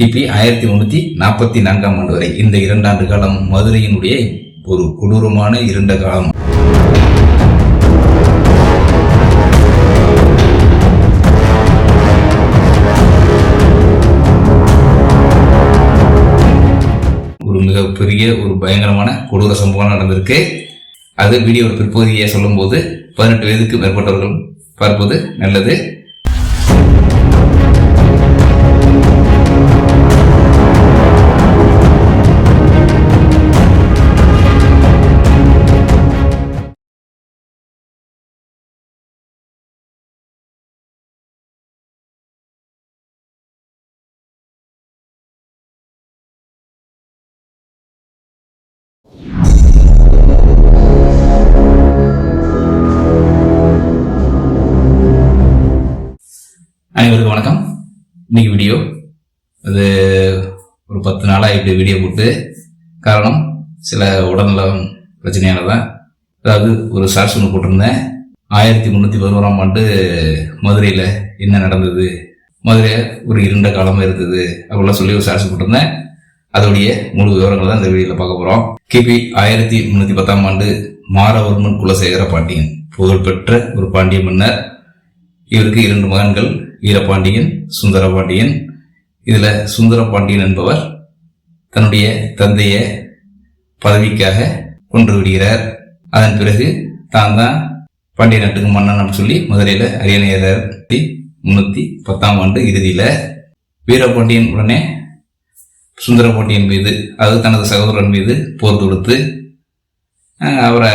கிபி ஆயிரத்தி முன்னூத்தி நாற்பத்தி நான்காம் ஆண்டு வரை இந்த இரண்டாண்டு காலம் மதுரையினுடைய ஒரு கொடூரமான இருண்ட காலம். ஒரு மிகப்பெரிய ஒரு பயங்கரமான கொடூர சம்பவம் நடந்திருக்கு. அது வீடியோட பிற்பகுதியை சொல்லும்போது பதினெட்டு வயதுக்கு மேற்பட்டவர்கள் பார்ப்பது நல்லது. அனைவருக்கும் வணக்கம். இன்னைக்கு வீடியோ அது ஒரு பத்து நாளாக இப்படி வீடியோ போட்டு காரணம் சில உடல்நலம் பிரச்சனையால தான் அதாவது ஒரு ஷார்ட்ஸ் ஒன்று போட்டிருந்தேன். ஆயிரத்தி முந்நூற்றி பதினோராம் ஆண்டு மதுரையில் என்ன நடந்தது? மதுரை ஒரு இருண்ட காலமாக இருந்தது அப்படிலாம் சொல்லி ஒரு ஷார்ட்ஸ் போட்டிருந்தேன். அதோடைய முழு விவரங்கள் தான் இந்த வீடியோவில் பார்க்க போகிறோம் கிபி ஆயிரத்தி முந்நூற்றி பத்தாம் ஆண்டு மாரவர்மன் குலசேகர பாண்டியன் புகழ்பெற்ற ஒரு பாண்டிய மன்னர். இவருக்கு இரண்டு மகன்கள் வீரபாண்டியன் சுந்தரபாண்டியன். இதில் சுந்தரபாண்டியன் என்பவர் தன்னுடைய தந்தையை பதவிக்காக கொன்று விடுகிறார். அதன் பிறகு தான் தான் பாண்டிய நாட்டுக்கு மன்னன் அப்படின்னு சொல்லி மதுரையில அரியணையர் முன்னூற்றி பத்தாம் ஆண்டு இறுதியில் வீரபாண்டியன் உடனே சுந்தரபாண்டியன் மீது அது தனது சகோதரன் மீது போர் தொடுத்து அவரை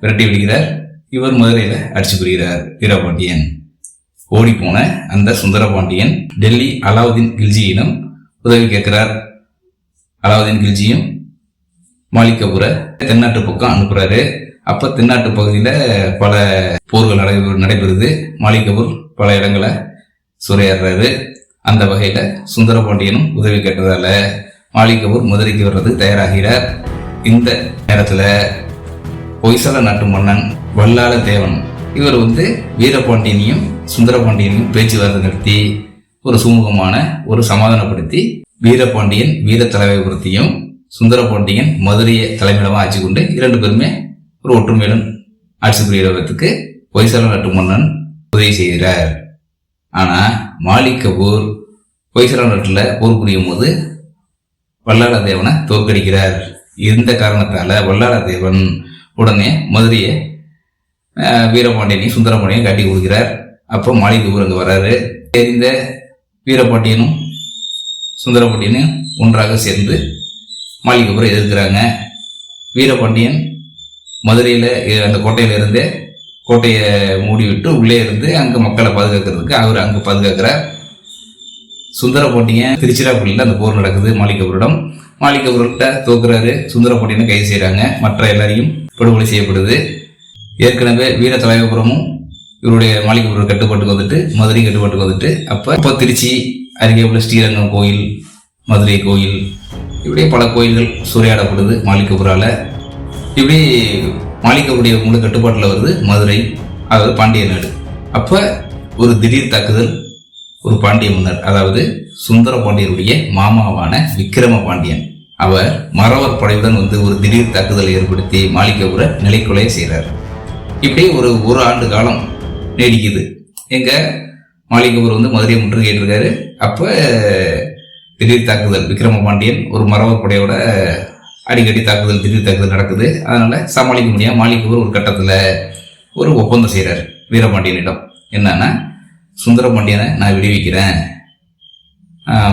விரட்டி விடுகிறார். இவர் மதுரையில அடிச்சு புரிகிறார் வீரபாண்டியன். ஓடிப்போன அந்த சுந்தரபாண்டியன் டெல்லி அலாவுதீன் கில்ஜியிடம் உதவி கேட்கிறார். அலாவுதீன் கில்ஜியும் மாளிகபுர தென்னாட்டு பக்கம் அனுப்புறாரு. அப்ப தென்னாட்டு பகுதியில பல போர்கள் நடைபெறு நடைபெறுது. மாலிகபூர் பல இடங்களை சூறையாடுறாரு அந்த வகையில சுந்தரபாண்டியனும் உதவி கேட்டதால மாலிகபூர் மதுரைக்கு வர்றதுக்கு தயாராகிறார். இந்த நேரத்துல பொய்சல நாட்டு மன்னன் வல்லாள தேவன் இவர் வந்து வீரபாண்டியனையும் சுந்தரபாண்டியனையும் பேச்சுவார்த்தை நடத்தி ஒரு சுமூகமான ஒரு சமாதானப்படுத்தி வீரபாண்டியன் வீர தலைமைபுரத்தையும் சுந்தரபாண்டியன் மதுரையை தலைமையிடமாக ஆட்சி கொண்டு இரண்டு பேருமே ஒரு ஒற்றுமையுடன் ஆட்சி புரியறதுக்கு பொய்சால நாட்டு மன்னன் உதவி செய்கிறார். ஆனால் மாலிக் கபூர் பொய்சல நாட்டுல போர் புரியும் போது வல்லாள தேவனை தோற்கடிக்கிறார். இந்த காரணத்தால் வல்லாள தேவன் உடனே மதுரையை வீரபாண்டியனையும் சுந்தரபாண்டியனையும் கட்டி கொடுக்கிறார். அப்போ மாளிகைபுரங்க அங்கே வராரு. தெரிந்த வீரபாண்டியனும் சுந்தரபாண்டியனும் ஒன்றாக சேர்ந்து மாளிகைபுரம் எதிர்க்கிறாங்க. வீரபாண்டியன் மதுரையில் அந்த கோட்டையிலிருந்தே கோட்டையை மூடிவிட்டு உள்ளே இருந்து அங்கே மக்களை பாதுகாக்கிறதுக்கு அவர் அங்கே பாதுகாக்கிறார். சுந்தரபாண்டியன் திருச்சிராப்பள்ளியில் அந்த போர் நடக்குது மாளிகைபுரிடம் மாளிகைபுரத்தை தோக்குறாரு. சுந்தரபாண்டியனை கைது செய்கிறாங்க மற்ற எல்லாரையும் படுகொலை செய்யப்படுது. ஏற்கனவே வீர தலைவபுரமும் இவருடைய மாளிகைபுரம் கட்டுப்பாட்டுக்கு வந்துட்டு மதுரை கட்டுப்பாட்டுக்கு வந்துட்டு அப்போ இப்போ திருச்சி அருகே உள்ள ஸ்ரீரங்கம் கோயில் மதுரை கோயில் இப்படியே பல கோயில்கள் சூறையாடப்படுது மாளிகைபுரால இப்படி மாளிகைபுடைய முழு கட்டுப்பாட்டில் வருது மதுரை அதாவது பாண்டிய நாடு. அப்போ ஒரு திடீர் தாக்குதல் ஒரு பாண்டிய மன்னர் அதாவது சுந்தர பாண்டியருடைய மாமாவான விக்கிரம பாண்டியன் அவர் மறவர் படையுடன் வந்து ஒரு திடீர் தாக்குதலை ஏற்படுத்தி மாளிகைபுர நிலைக்குலையை செய்கிறார் இப்படி ஒரு ஒரு ஆண்டு காலம் நீடிக்குது. எங்கள் மாளிகைபுரம் வந்து மதுரையை முற்றுகையிட்டு இருக்காரு அப்போ திடீர் தாக்குதல் விக்ரம பாண்டியன் ஒரு மரவப்படையோட அடிக்கடி தாக்குதல் திடீர் தாக்குதல் நடக்குது. அதனால் சமாளிக்க முடியாம மாளிகைபுரம் ஒரு கட்டத்தில் ஒரு ஒப்பந்தம் செய்கிறார் வீரபாண்டியனிடம். என்னன்னா சுந்தரபாண்டியனை நான் விடுவிக்கிறேன்.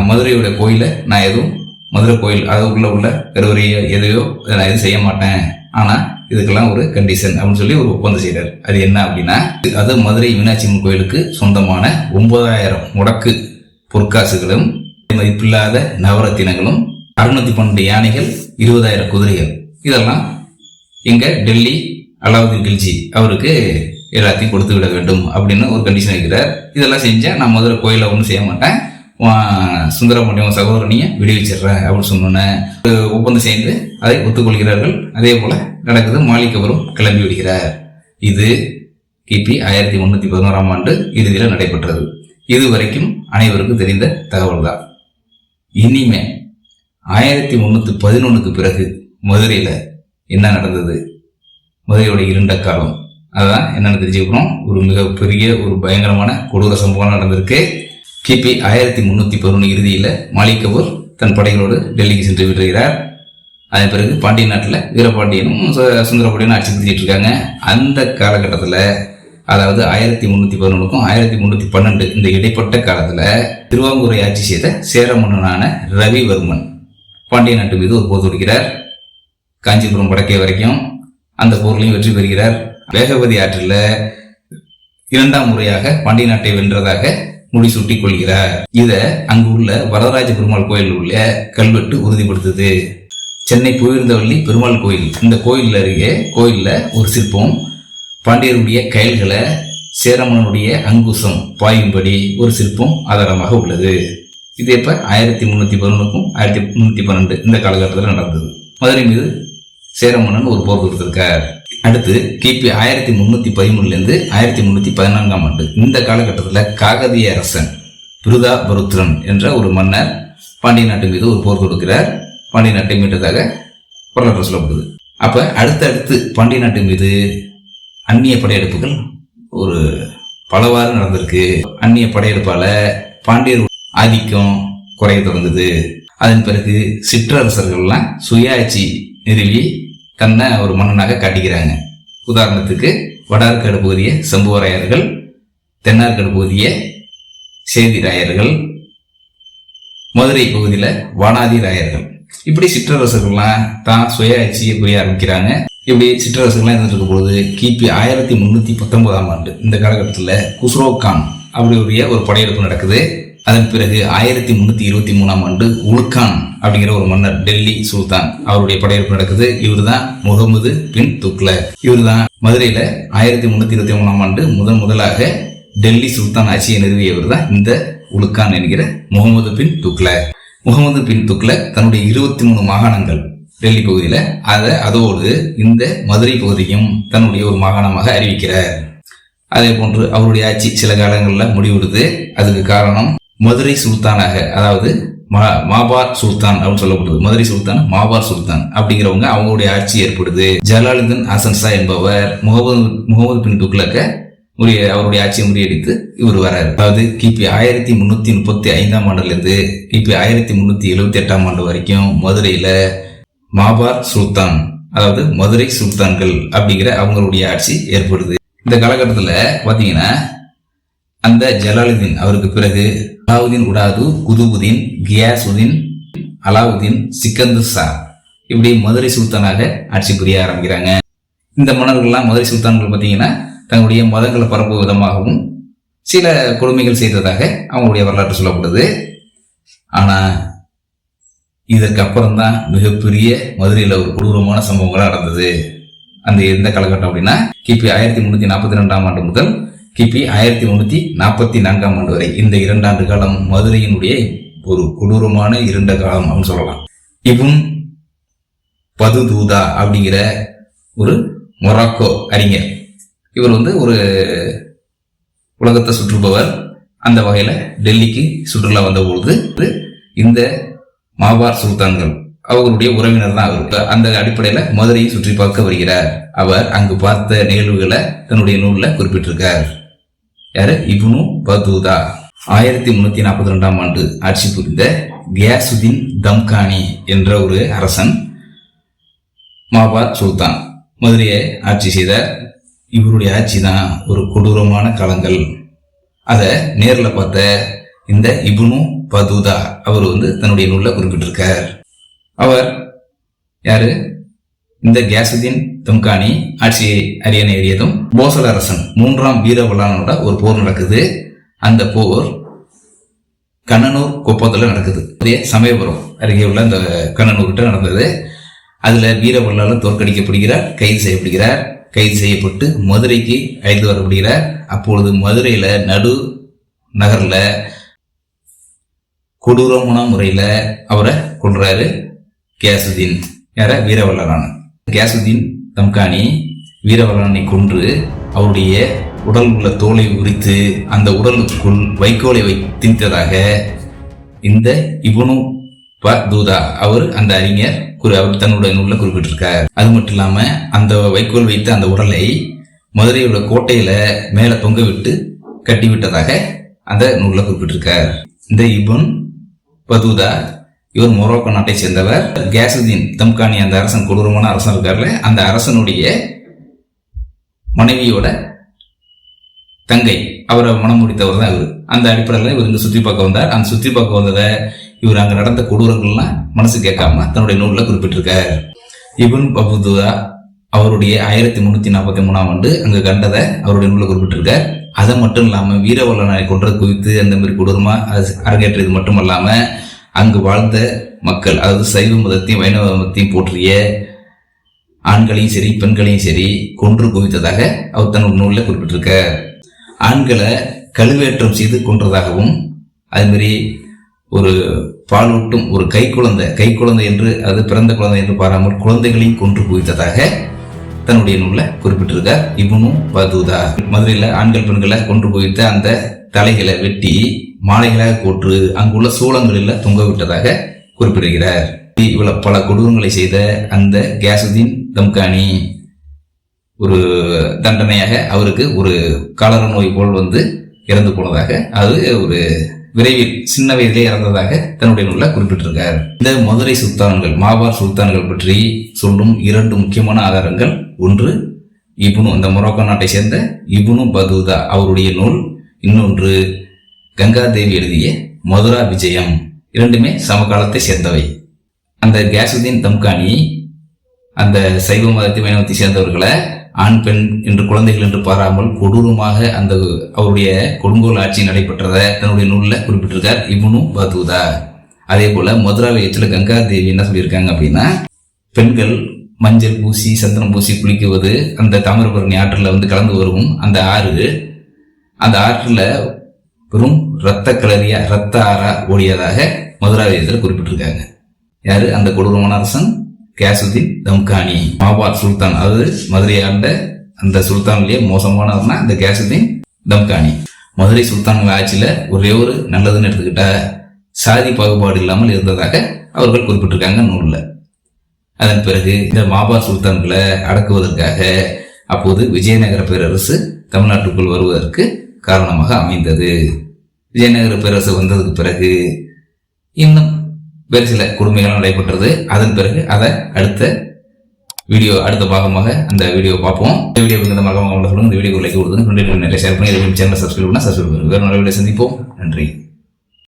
மதுரையோட கோயிலை நான் எதுவும் மதுரை கோயில் அதுக்குள்ளே உள்ள கருவறையோ எதையோ நான் எதுவும் செய்ய மாட்டேன். ஆனால் இதுக்கெல்லாம் ஒரு கண்டிஷன் அப்படின்னு சொல்லி ஒரு ஒப்பந்தம் செய்கிறார் அது என்ன அப்படின்னா அது மதுரை மீனாட்சி அம்மன் கோயிலுக்கு சொந்தமான ஒன்பதாயிரம் முடக்கு பொற்காசுகளும் மதிப்பில்லாத நவரத்தினங்களும் அறுநூத்தி பன்னெண்டு யானைகள் இருபதாயிரம் குதிரைகள். இதெல்லாம் இங்கே டெல்லி அலாவுதீன் கில்ஜி அவருக்கு எல்லாத்தையும் கொடுத்து விட வேண்டும் அப்படின்னு ஒரு கண்டிஷன் வைக்கிறார். இதெல்லாம் செஞ்சா நான் மதுரை கோயில ஒன்றும் செய்ய மாட்டேன். உன் சுந்தரபாண்டியன் சகோதரனையும் விடுவிச்சிடுறேன் அப்படின்னு சொன்னோன்னே ஒப்பந்தம் சேர்ந்து அதை ஒத்துக்கொள்கிறார்கள். அதே போல் நடக்குது மாளிகவரும் கிளம்பி விடுகிறார். இது கிபி ஆயிரத்தி முந்நூற்றி பதினோராம் ஆண்டு இறுதியில் நடைபெற்றது. இது வரைக்கும் அனைவருக்கும் தெரிந்த தகவல் தான் இனிமே ஆயிரத்தி முந்நூற்றி பதினொன்றுக்கு பிறகு மதுரையில் என்ன நடந்தது? மதுரையோட இருண்ட காலம். அதுதான் என்னென்னு தெரிஞ்சுக்கிறோம் ஒரு மிகப்பெரிய ஒரு பயங்கரமான கொடூர சம்பவம் நடந்திருக்கு. கிபி ஆயிரத்தி முன்னூத்தி பதினொன்று இறுதியில் மலிக்கபூர் தன் படைகளோடு டெல்லிக்கு சென்று விடுகிறார். அதன் பிறகு பாண்டிய நாட்டில் வீரபாண்டியனும் சு- சுந்தரபாண்டியனும் ஆட்சி புரிஞ்சிட்டு இருக்காங்க. அந்த காலகட்டத்தில் அதாவது ஆயிரத்தி முன்னூத்தி பதினொன்றுக்கும் ஆயிரத்தி முந்நூற்றி பன்னெண்டு இந்த இடைப்பட்ட காலத்தில் திருவாங்கூரை ஆட்சி செய்த சேர மன்னனான ரவிவர்மன் பாண்டிய நாட்டு மீது ஒரு போர் தொடுக்கிறார். காஞ்சிபுரம் வடக்கே வரைக்கும் அந்த போர்லையும் வெற்றி பெறுகிறார். வேகவதி ஆற்றில் இரண்டாம் முறையாக பாண்டிய நாட்டை வென்றதாக முடிசூட்டிக் கொள்கிறார் இத அங்கு உள்ள வரதராஜ பெருமாள் கோயில் உள்ள கல்வெட்டு உறுதிப்படுத்துது. சென்னை புவிருந்தவள்ளி பெருமாள் கோயில். இந்த கோயில் அருகே கோயில்ல ஒரு சிற்பம் பாண்டியருடைய கயல்களை சேரமனுடைய அங்குசம் பாயும்படி ஒரு சிற்பம் ஆதாரமாக உள்ளது. இது எப்ப? ஆயிரத்தி முன்னூத்தி பதினொன்றுக்கும் ஆயிரத்தி முன்னூத்தி பன்னெண்டு இந்த காலகட்டத்தில் நடந்தது. மதுரை மீது சேரமன்னன் ஒரு போர் கொடுத்திருக்கார் அடுத்து கிபி ஆயிரத்தி முன்னூத்தி பதிமூணுலேருந்து ஆயிரத்தி முன்னூத்தி பதினான்காம் ஆண்டு. இந்த காலகட்டத்தில் காகதிய அரசன் பிருதா பருத்ரன் என்ற ஒரு மன்னர் பாண்டிய நாட்டு மீது ஒரு போர் கொடுக்கிறார் பாண்டிய நாட்டை மீட்டதாக வரலாற்று சொல்லப்படுது. அப்ப அடுத்தடுத்து பாண்டிய நாட்டு மீது அந்நிய படையெடுப்புகள் ஒரு பலவாறு நடந்திருக்கு. அந்நிய படையெடுப்பால பாண்டியர் ஆதிக்கம் குறைய தொடங்குது. அதன் பிறகு சிற்றரசர்கள்லாம் சுயாட்சி நிறுவி தன்னை ஒரு மன்னனாக காட்டிக்கிறாங்க. உதாரணத்துக்கு வடார்காடு பகுதிய சம்புவராயர்கள் தென்னார்காடு பகுதிய சேதிராயர்கள் மதுரை பகுதியில் வானாதி ராயர்கள் இப்படி சிற்றரசர்கள்லாம் தான் சுய ஆட்சியை புரிய ஆரம்பிக்கிறாங்க. இப்படி சிற்றரசர்கள்லாம் இருந்துட்டு இருக்கும்போது கிபி ஆயிரத்தி முன்னூற்றி பத்தொன்பதாம் ஆண்டு இந்த காலகட்டத்தில் குஸ்ரோ கான் அப்படி உரிய ஒரு படையெடுப்பு நடக்குது. அதன் பிறகு ஆயிரத்தி முன்னூத்தி இருபத்தி மூணாம் ஆண்டு உல்கான் அப்படிங்கிற ஒரு மன்னர் டெல்லி சுல்தான் அவருடைய படையெடுப்பு நடக்குது. இவர்தான் முகமது பின் துக்ளக் இவர்தான் மதுரையில ஆயிரத்தி முன்னூத்தி இருபத்தி மூணாம் ஆண்டு முதன் முதலாக டெல்லி சுல்தான் ஆட்சியை நிறுவியவர் தான் இந்த உலுக்கான் என்கிற முகமது பின் துக்ல முகமது பின் துக்ல தன்னுடைய இருபத்தி மூணு மாகாணங்கள் டெல்லி பகுதியில அதை அதோடு இந்த மதுரை பகுதியும் தன்னுடைய ஒரு மாகாணமாக அறிவிக்கிறார். அதே போன்று அவருடைய ஆட்சி சில காலங்களில் முடிவிடுது. அதுக்கு காரணம் மதுரை சுல்தானாக அதாவது மா- மாபார் சுல்தான் அப்படின்னு சொல்லப்படுது மதுரை சுல்தான் மாபார் சுல்தான் அப்படிங்கிறவங்க அவங்களுடைய ஆட்சி ஏற்படுது. ஜலாலுதீன் அசன்சா என்பவர் முகமது முகமது பின் துக்ளக்க முறிய அவருடைய ஆட்சியை முறியடித்து இவர் வராரு. அதாவது கிபி ஆயிரத்தி முன்னூத்தி முப்பத்தி ஐந்தாம் ஆண்டுலேருந்து கிபி ஆயிரத்தி முன்னூத்தி எழுபத்தி எட்டாம் ஆண்டு வரைக்கும் மதுரையில மாபார் சுல்தான் அதாவது மதுரை சுல்தான்கள் அப்படிங்கிற அவங்களுடைய ஆட்சி ஏற்படுது. இந்த காலகட்டத்தில் பார்த்தீங்கன்னா அந்த ஜலாலுதீன் அவருக்கு பிறகு அலாவுதீன் உடாது குதுபுதீன் கியாசுதீன் அலாவுதீன் சிக்கந்து ஷா இப்படி மதுரை சுல்தானாக ஆட்சி புரிய ஆரம்பிக்கிறாங்க. இந்த மன்னர்கள்லாம் மதுரை சுல்தான்கள் பார்த்தீங்கன்னா தங்களுடைய மதங்களை பரப்பு விதமாகவும் சில கொடுமைகள் செய்ததாக அவங்களுடைய வரலாற்று சொல்லப்படுது. ஆனால் இதற்கு தான் மிகப்பெரிய மதுரையில் ஒரு கொடூரமான சம்பவங்களாக நடந்தது. அந்த எந்த காலகட்டம் அப்படின்னா கிபி ஆயிரத்தி முந்நூற்றி நாற்பத்தி ரெண்டாம் ஆண்டு முதல் கிபி ஆயிரத்தி முன்னூத்தி நாற்பத்தி நான்காம் ஆண்டு வரை இந்த இரண்டாண்டு காலம் மதுரையினுடைய ஒரு கொடூரமான இருண்ட காலம் அப்படின்னு சொல்லலாம். இவன் பதுதூதா அப்படிங்கிற ஒரு மொராக்கோ அறிஞர். இவர் வந்து ஒரு உலகத்தை சுற்றுபவர். அந்த வகையில டெல்லிக்கு சுற்றுலா வந்தபொழுது இந்த மாபார் சுல்தான்கள் அவர்களுடைய உறவினர் தான் அவர். அந்த அடிப்படையில மதுரையை சுற்றி பார்க்க வருகிறார். அவர் அங்கு பார்த்த நிகழ்வுகளை தன்னுடைய நூலில் குறிப்பிட்டிருக்கார். யாரு? Ibn Battuta. ஆயிரத்தி முன்னூத்தி நாற்பத்தி ரெண்டாம் ஆண்டு ஆட்சி புரிந்த கியாசுதீன் தம்கானி என்ற ஒரு அரசன் மாபாத் சுல்தான். மதுரையை ஆட்சி செய்தார் இவருடைய ஆட்சி தான் ஒரு கொடூரமான காலங்கள் அதை நேரில் பார்த்த இந்த இப்னு பதூதா அவர் வந்து தன்னுடைய நூலில் குறிப்பிட்டிருக்கார். அவர் யாரு? இந்த கியாசுதீன் தும்கானி ஆட்சியை அரியணை ஏறியதும் போசல அரசன் மூன்றாம் வீரவலானோட ஒரு போர் நடக்குது. அந்த போர் கண்ணனூர் குப்பத்தில் நடக்குது. அதே சமயபுரம் அருகே உள்ள அந்த கண்ணனூர்கிட்ட நடந்தது. அதுல வீரவல்லால தோற்கடிக்கப்படுகிறார் கைது செய்யப்படுகிறார். கைது செய்யப்பட்டு மதுரைக்கு அழைத்து வரப்படுகிறார். அப்பொழுது மதுரையில நடு நகர்ல கொடூரமான முறையில அவரை கொள்றாரு கியாசுதீன் யார? வீரவல்லரான கியாசுதீன் தம்கானி வீரவரனை கொன்று அவருடைய உடல் உள்ள தோலை உரித்து அந்த உடலுக்குள் வைக்கோலை வை திணித்ததாக இந்த இவனு ப தூதா அவர் அந்த அறிஞர் குறி அவர் தன்னுடைய நூலில் குறிப்பிட்டிருக்கார். அது மட்டும் இல்லாம அந்த வைக்கோல் வைத்த அந்த உடலை மதுரையில் உள்ள கோட்டையில மேல தொங்க விட்டு கட்டிவிட்டதாக அந்த நூலில் குறிப்பிட்டிருக்கார். இந்த இபுன் பதூதா இவர் மொரோக்கோ நாட்டை சேர்ந்தவர். கேசுதீன் தம்கானி அந்த அரசன் கொடூரமான அரசன் இருக்கார்ல அந்த அரசனுடைய மனைவியோட தங்கை. அவரை மனம் முடித்தவர் தான் இவர். அந்த அடிப்படையில் இவர் இங்கே சுற்றி பார்க்க வந்தார். அந்த சுற்றி பார்க்க வந்ததை இவர் அங்கே நடந்த கொடூரங்கள்லாம் மனசு கேட்காம தன்னுடைய நூலில் குறிப்பிட்டிருக்கார். இபுன் பபுதுதா அவருடைய ஆயிரத்தி முன்னூற்றி நாற்பத்தி மூணாம் ஆண்டு அங்கே கண்டதை அவருடைய நூலில் குறிப்பிட்டிருக்கார். அதை மட்டும் இல்லாமல் வீரவல்லனை கொன்றது குவித்து அந்த மாதிரி கொடூரமாக அது மட்டும் இல்லாமல் அங்கு வாழ்ந்த மக்கள் அதாவது சைவ மதத்தையும் வைணவ மதத்தையும் போற்றிய ஆண்களையும் சரி பெண்களையும் சரி கொன்று குவித்ததாக அவர் தன் நூலில் குறிப்பிட்டிருக்கார். ஆண்களை கழுவேற்றம் செய்து கொன்றதாகவும் அதுமாரி ஒரு பாலூட்டும் ஒரு கை குழந்தை கை குழந்தை என்று அது பிறந்த குழந்தை என்று பாராமல் குழந்தைகளையும் கொன்று குவித்ததாக தன்னுடைய நூலில் குறிப்பிட்டிருக்கார். இவனும் பதூதா. மதுரையில் ஆண்கள் பெண்களை கொன்று குவித்த அந்த தலைகளை வெட்டி மாலைகளாக கூற்று அங்குள்ள சூளங்களில் தொங்க விட்டதாக குறிப்பிடுகிறார். இவ்வளவு பல கொடூரங்களை செய்த அந்த கேசுதீன் தம்கானி ஒரு தண்டனையாக அவருக்கு ஒரு காலர நோய் போல் வந்து இறந்து போனதாக அது ஒரு விரைவில் சின்ன வயதிலே இறந்ததாக தன்னுடைய நூலில் குறிப்பிட்டிருக்கார். இந்த மதுரை சுல்தான்கள் மாபார் சுல்தான்கள் பற்றி சொல்லும் இரண்டு முக்கியமான ஆதாரங்கள் ஒன்று இபுனு இந்த மொரோக்கோ நாட்டை சேர்ந்த இபுனு பதூதா அவருடைய நூல் இன்னொன்று கங்காதேவி எழுதிய மதுரா விஜயம் இரண்டுமே சமகாலத்தை சேர்ந்தவை. அந்த கேசுதீன் தம்கானி அந்த சைவ மதத்தை வைணவத்தை சேர்ந்தவர்களை ஆண் பெண் என்று குழந்தைகள் என்று பாராமல் கொடூரமாக அந்த அவருடைய கொடுங்கோல் ஆட்சி நடைபெற்றதை தன்னுடைய நூலில் குறிப்பிட்டிருக்கார் இவனு பதூதா. அதே போல மதுராலயத்துல கங்கா தேவி என்ன சொல்லியிருக்காங்க அப்படின்னா பெண்கள் மஞ்சள் பூசி சந்தனம் பூசி குளிக்குவது அந்த தாமிரபரணி ஆற்றில் வந்து கலந்து வரும் அந்த ஆறு அந்த ஆற்றில் வெறும் ரத்த கிளறியா ரத்த ஆறா ஓடியதாக மதுராலயத்தில் குறிப்பிட்டிருக்காங்க. யாரு? அந்த கொடூரமான அரசன் கேசுதீன் தம்கானி. மாபார் சுல்தான். அதாவது மதுரை ஆண்ட அந்த சுல்தான்லயே மோசமானவர்னா இந்த கேசுதீன் தம்கானி. மதுரை சுல்தான்கள் ஆட்சியில ஒரே ஒரு நல்லதுன்னு எடுத்துக்கிட்டா சாதி பாகுபாடு இல்லாமல் இருந்ததாக அவர்கள் குறிப்பிட்டிருக்காங்க நூலில். அதன் பிறகு இந்த மாபார் சுல்தான்களை அடக்குவதற்காக அப்போது விஜயநகர பேரரசு தமிழ்நாட்டுக்குள் வருவதற்கு காரணமாக அமைந்தது. விஜயநகர பேரரசு வந்ததுக்கு பிறகு இன்னும் வேறு சில கொடுமைகள் நடைபெற்றது. அதன் பிறகு அதை அடுத்த வீடியோ அடுத்த பாகமாக அந்த வீடியோ பார்ப்போம். இந்த வீடியோ இந்த மகமாக சொல்லுங்க. இந்த வீடியோ லைக் கொடுத்து நிறைய ஷேர் பண்ணி சேனல் சப்ஸ்கிரைப் பண்ணால் சப்ஸ்கிரைப் பண்ணுங்க. வேறு நல்ல வீடியோ சந்திப்போம். நன்றி.